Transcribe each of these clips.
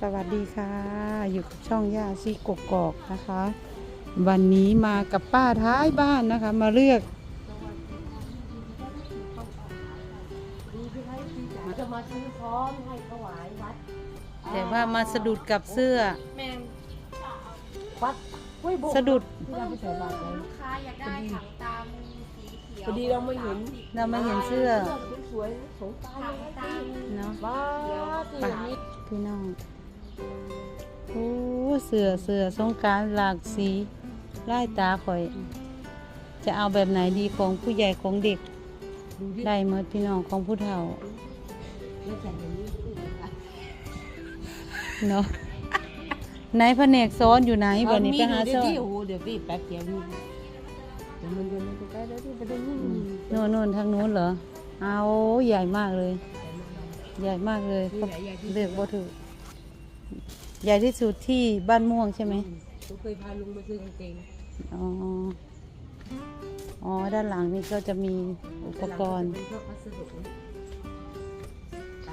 สวัสดีค่ะ อยู่กับช่องย่าซีกกอกนะคะ วันนี้มากับป้าท้ายบ้านนะคะ มาเลือกจะมาซื้อพร้อมให้ถวายวัดแต่ว่ามาสะดุดกับเสื้อแมงวัดห้วยบกสะดุดที่เราไปใส่บาตรไว้ลูกค้าอยากได้ถังตามือสีเขียวพอดีเราไม่เห็นเรามาเห็นเสื้อสวยๆสงสารถังตามือเนาะว้าที่ไปนี้พี่น้อง โอ้เสื้อเสื้อสงกรารหลากสีไล่ตาข่อย จะเอาแบบไหนดีของผู้ใหญ่ของเด็กดูดิได้หมดพี่น้องของผู้เฒ่าแล้วใส่อย่างนี้เนาะไหนแผนกซ้อนอยู่ไหนวันนี้ไปหาเดี๋ยซ้วอนที่โอ้โหเดี๋ยวพี่แป๊บเดียวนี่เดี๋ยวมันเดี๋ยวมันจะใกล้แล้วที่จะได้นี่โน่นโน่นทางนู้นเหรอเอาใหญ่มากเลย ใหญ่มากเลยนี่แหละใหญ่ที่เลือกบ่ถูก ใหญ่ที่สุดที่บ้านม่วงใช่ไหมผมเคยพาลุงมาซื้อกางเกงอ๋อ อ๋อ ด้านหลังนี่ก็จะมีอุปกรณ์เป็นพวกพัสดุนะไป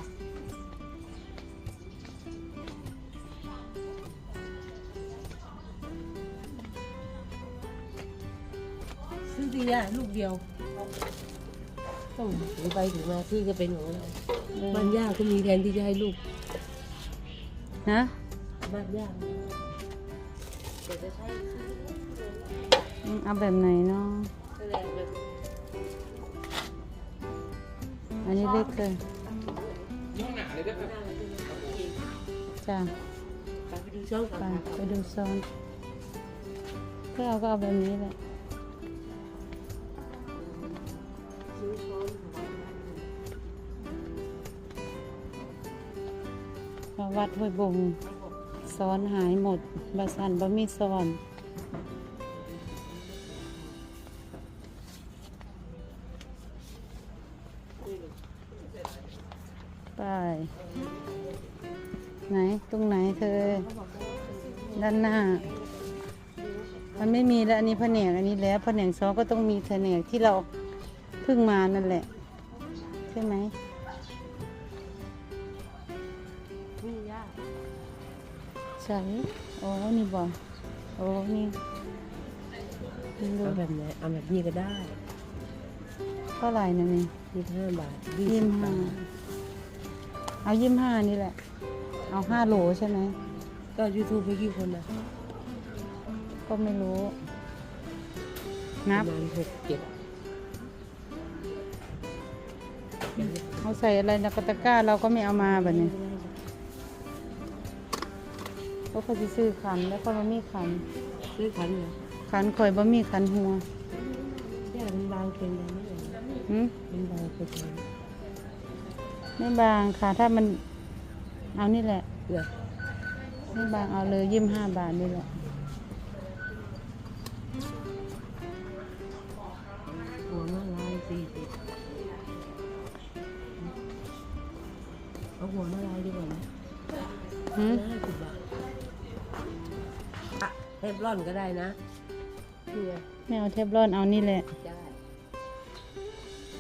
ซื้อดีอะลูกเดียว ต้องถือไปถือมาซื้อก็เป็นของเราบ้านย่าก็มีแทนที่จะให้ลูก นะ บ้านย่าเดี๋ยวจะใช้อืมเอาแบบไหนเนาะแสดงแบบอันนี้เล็กเกินหน้าเลยด้วยครับจ้ะไปดูช่องก่อนไปค่ะไปดูซ้อนก็เอาก็เอาแบบนี้แหละซื้อช้อนของบ้านมาวัดห้วยบง ซ้อนหายหมดบาสันบะมีซ้อนไปไหน ตรงไหนเธอ ด้านหน้า มันไม่มีแล้วอันนี้แผนกอันนี้แล้วแผนกซ้อก็ต้องมีแผนกที่เราเพิ่งมานั่นแหละ ใช่ไหม ใช่โอ้นี่บอกโอ้นี่นี่ดูเอาแบบไหนเอาแบบนี้ก็ได้เท่าไหร่นะนี่ยี่สิบห้าบาทยี่สิบห้าเอายี่ห้านี่แหละ เอาห้าโหลใช่ไหมก็ยูทูบไปกี่คนนะก็ไม่รู้ปนับระมาณหกเจ็ดเอาใส่อะไรในกระตะกร้าเราก็ไม่เอามาแบบนี้ เพราะเขาจะซื้อขันแล้วก็บะมีขัน ซื้อขันเหรอขันข่อยบะมีขันหัวย่ามันบางเกินไปไหมเอ่ยหืมมันบางเกินไปไม่บางค่ะ ถ้ามันเอานี่แหละ เหรอไม่บางเอาเลยยี่ห้าบาทนี่แหละ หัวมาลายสี่สิบเอาหัวมาลายดีกว่าไหมหืม ห้าสิบบาทอะเท ฟลอนก็ได้นะนี่ไงไม่เอาเทฟลอนเอานี่แหละ ได้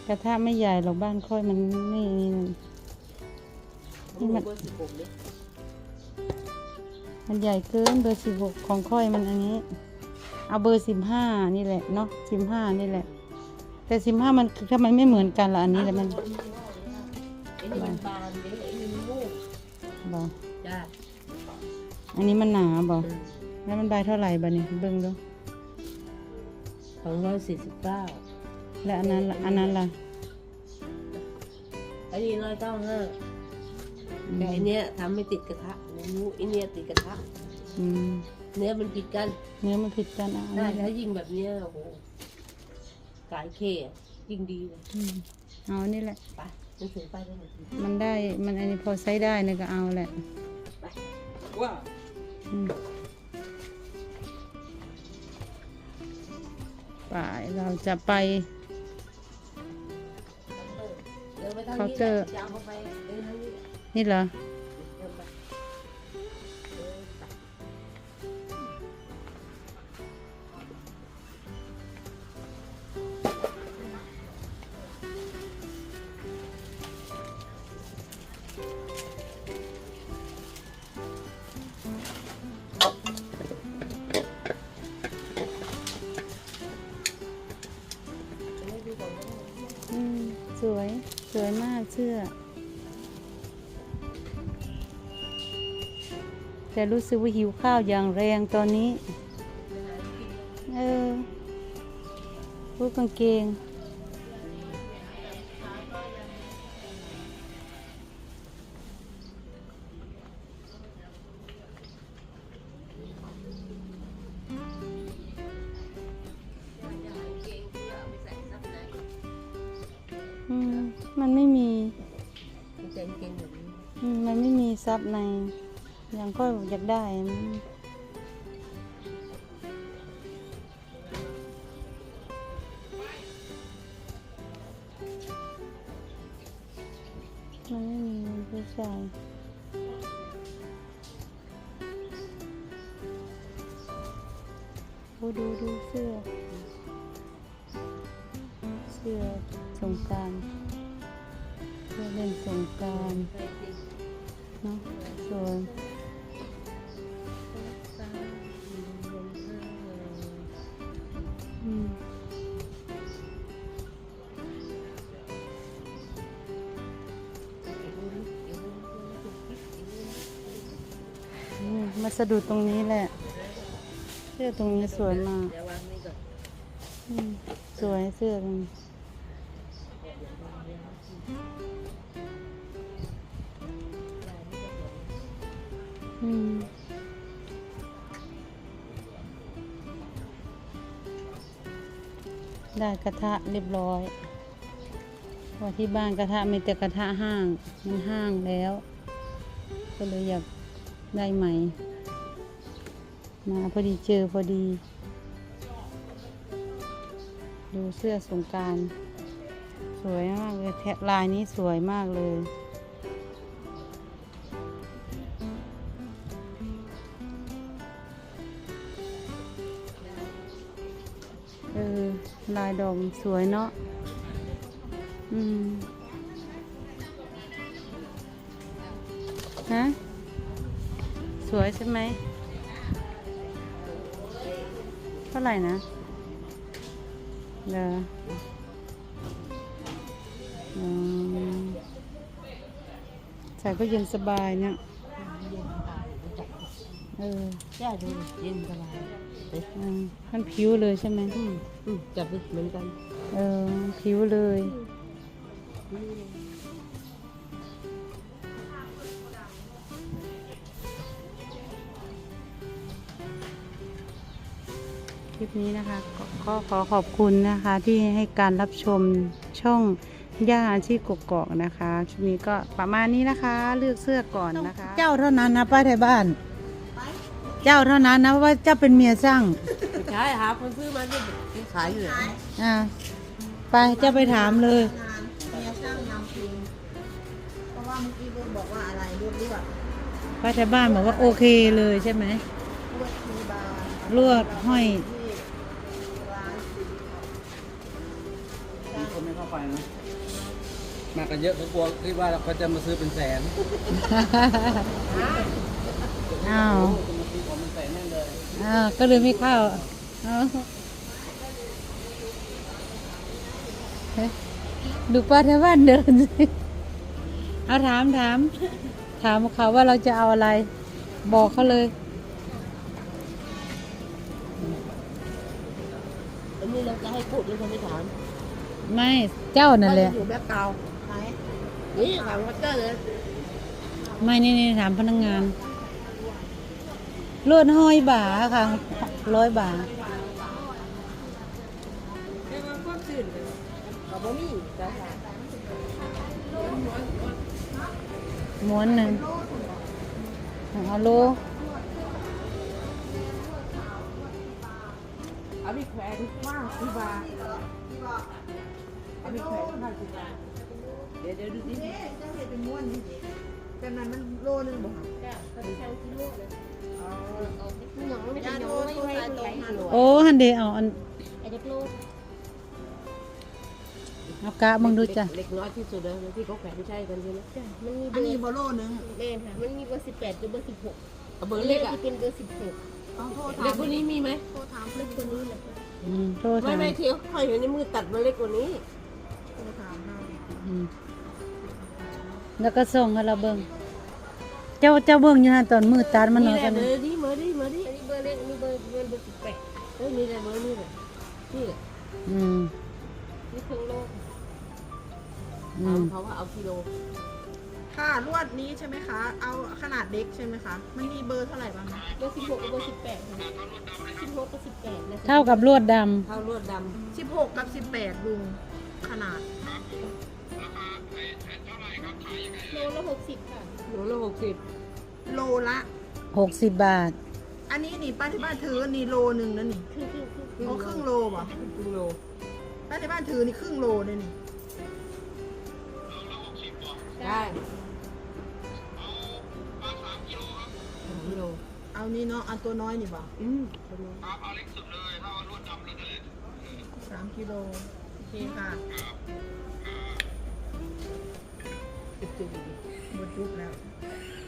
กระทะไม่ใหญ่หรอกบ้านค่อยมันไม่นี่นั่น นี่มัน เบอร์สิบหกเนี่ยมันใหญ่เกินเบอร์สิบหกของค่อยมันอันนี้ เอาเบอร์สิบห้านี่แหละเนาะสิบห้านี่แหละ แต่สิบห้ามันถ้ามันไม่เหมือนกันละอันนี้แหละมันไอ้นี่มันบานเด้ไอ้นี่มันมูกบอกจ้าอันนี้มันหนาบอกแล้วมันใบเท่าไหร่บ้านี่เบิ่งดูสองร้อยสี่สิบเก้าแล้วอันนั้นล่ะอันนั้นล่ะอันนี้ร้อยเก้าห้าอืมแต่อันเนี้ยทำไม่ติดกระทะนู้อันเนี้ยติดกระทะ อืมเนื้อมันผิดกันเนื้อมันผิดกันอะอันได้นี้แหละถ้ายิ่งแบบเนี้ยโอ้โหกายเคอะยิ่งดีเลยอืมเอาอันนี่แหละ ไปมันถือไปได้หมดทีมันได้ มันอันนี้พอใช้ได้เนี่ยก็เอาแหละว่าอืม ไปเราจะไปเดินไปทางเคาน์นี้เตอร์จะเอาเข้าไปเดินทางนี้นี่เหรอ เสื้อแต่รู้สึกว่าหิวข้าวอย่างแรงตอนนี้ เออพวกกางเกง มันไม่มี เก่งแบบนี้อืมมันไม่มีซับในยังก็อยากได้อืมมันไม่มีผู้ชายโอ้ดูดูเสื้อ เสื้อสงการ เสื้อเล่นสงการเนาะสวยสาวลงเธออืมมาสะดุดตรงนี้แหละ เสื้อตรงนี้สวยมากเดี๋ยววางนี่ก่อนอืมสวยเสื้อตรงนี้ ได้กระทะเรียบร้อยเพราที่บ้านกระทะมีแต่กระทะห้าง มันห้างแล้ว ก็เลยอยากได้ใหม่ มาพอดีเจอพอดี ดูเสื้อสงการ สวยมากเลยแทลายนี้สวยมากเลย เออ ลายดอกสวยเนาะ อืม ฮะ สวยใช่ไหม เท่าไหร่นะเดออืมใส่ก็เย็นสบายเนี่ยเย็นสบายจับเออย่าดูเย็นสบาย อืมมันผิวเลยใช่ไหมอืมอืมจับดิเหมือนกันเออผิวเลย คลิปนี้นะคะก็ก็ขอขอบคุณนะคะที่ให้การรับชมช่องย่าอาชีพกกอกนะคะ คลิปนี้ก็ประมาณนี้นะคะ เลือกเสื้อก่อนนะคะ เจ้าเท่านั้นนะป้าไทยบ้าน เจ้าเท่านั้นนะว่าเจ้าเป็นเมียสร้างใช่หาคนซื้อมาที่ที่ขายอยู่ไหนอ่าไปเจ้าไปถามเลย งานเมียช่างนำทีมเพราะว่าเมื่อกี้เบิร์บอกว่าอะไรรวดเลือดป้าไทยบ้านบอกว่าโอเคเลยใช่ไหมรวดทีบาร์ลวดห้อย ที่ร้านสีขาวคนไม่เข้าไปนะมากันเยอะเขากลัวคิดว่าเขาจะมาซื้อเป็นแสนอ้าว อ้าวก็เลยไม่เข้าเอาเฮ้ยดูป้าแถวบ้านเดินสิเอาถามถาม ถามเขาว่าเราจะเอาอะไร บอกเขาเลยอันนี้เราจะให้พูดหรือจะไม่ถาม ไม่เจ้านั่นแหละอยู่แบบเก่าไหนนี่ถามวัตเตอร์เลย ไม่นี่นี่ถามพนักงาน ลวดห้อยบาค่ะร้อยบาเรียกว่าความตื่นเลยกับบะหมี่จ้าค่ะม้วนหนึ่งเอาโลเอาไปแขวนว่างที่บาเอาไปแขวนว่างที่บาเดี๋ยวเดี๋ยวดูดิเอ๊ะเจ้าเห็ดเป็นม้วนนี่แต่นั้นมันโลนึงบอกจ้าก็ไปเช่าที่โลเลย หนังไม่ยาเป็นโทหนัรงไม่สายตรงหันโอ้ฮันเดเอาอันไอเด็กลูกเอากะมึงดูจ้ะเล็กน้อยที่สุดเลยที่เขาแขวนใช่กันใช่ไหมมันมีบอันนี้ร์บอโลนึงเล่ค่ะมันมีเบอร์สิบแปดกับเบอร์สิบหกเบอร์เล็กอะเป็นเบอร์สิบหกเล็กมกว่านี้มีไหมโทรถามเล็เพื่อกนกว่านี้แหละอืมไม่ไม่เที่ห้อยอยู่ในมือตัดมาเล็กกว่านี้โทรถามเราอืมแล้วก็ส่งให้เราเบิ่ง เจ้าเจ้าเบิ่งอยู่หั่นตอนมือตัดมันนี่เนาะแหละกันเบอร์นี้มาดิมาดิอันนี้เบอร์เล็กอันนี้เบอร์เบอร์เบอร์สิบแปดเอ้ยนี่แหละเบอร์นี่แหละนี่แหละอืมนี่เครื่องโลกอืเอามเขาว่าเอากิโลค่ะลวดนี้ใช่ไหมคะ เอาขนาดเล็กใช่ไหมคะ มันมีเบอร์เท่าไหร่บ้างคะเบอร์สิบหกกับเบอร์สิบแปดค่ะสิบหกกับสิบแปดนะคะเท่ากับลวดดำเท่าลวดด16 กับ 18ลุงขนาด โลละหกสิบค่ะำโลละหกสิบโลละ60บาท อันนี้นี่ป้าที่บ้านถือนี่โลหนึ่งนะนี่ครึ่งครึ่งครึ่งโอ้ครึ่งโลป่ะครึ่งโลป้าที่บ้านถือนี่ครึ่งโลเลยนี่ได้สามกิโลเอานี่เนาะเอาตัวน้อยนี่ป่ะอืมสามกิโลโอเคค่ะ หมดยุบแล้ว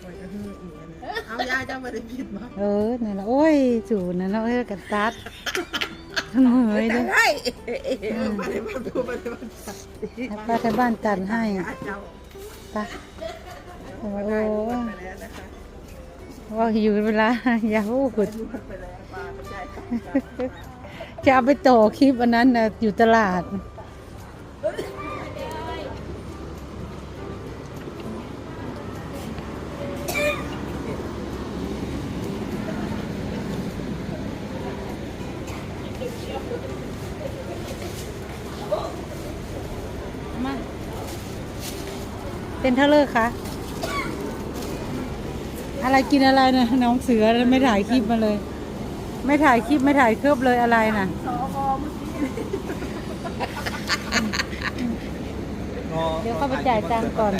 ปล่อยกระหืออีกอันนะเอายายจะมาได้ผิดมั้งเออนั่นล่ะโอ้ยจูนั่นแล้วเอ้ยกันตัดทั้งเฮ้ยเด้อได้มาได้มาดูมาได้มาให้ป้าที่บ้านตัดให้เจ้าไปโอ้ได้โหไปแล้วนะคะว่าอยู่เวลา อย่าพูดไปแล้วปลาไม่ใช่ จะเอาไปต่อคลิปอันนั้นนะอยู่ตลาด เท่าเลอคะอะไรกินอะไรนะน้องเสือไม่ถ่ายคลิปมาเลย ไม่ถ่ายคลิปไม่ถ่ายเครือบเลยอะไรนะเดี๋ยวเข้าไปจ่ายตังค์ก่อน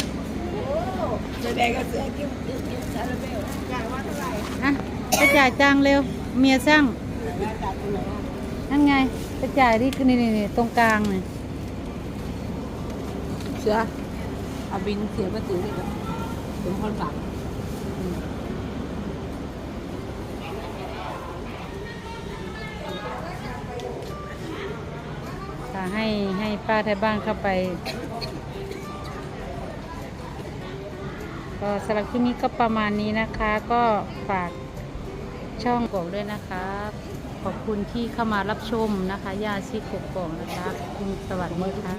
แดงก็เสือกิ้วกิ้วกิ้วซาลาเบลจ่ายว่าเท่าไหร่อะไปจ่ายตังค์เร็ว เมียสั่งนั่นไงไปจ่ายที่นี่นี่นี่ตรงกลางนี่เสือ เอาบินเสียภาษีเลยครับเป็นคนฝากค่ะให้ให้ป้าไทยบ้านเข้าไป ก็สำหรับคลิปนี้ก็ประมาณนี้นะคะ ก็ฝากช่องกกด้วยนะคะ ขอบคุณที่เข้ามารับชมนะคะยาชีกกกนะคะ คุณสวัสดีค่ะ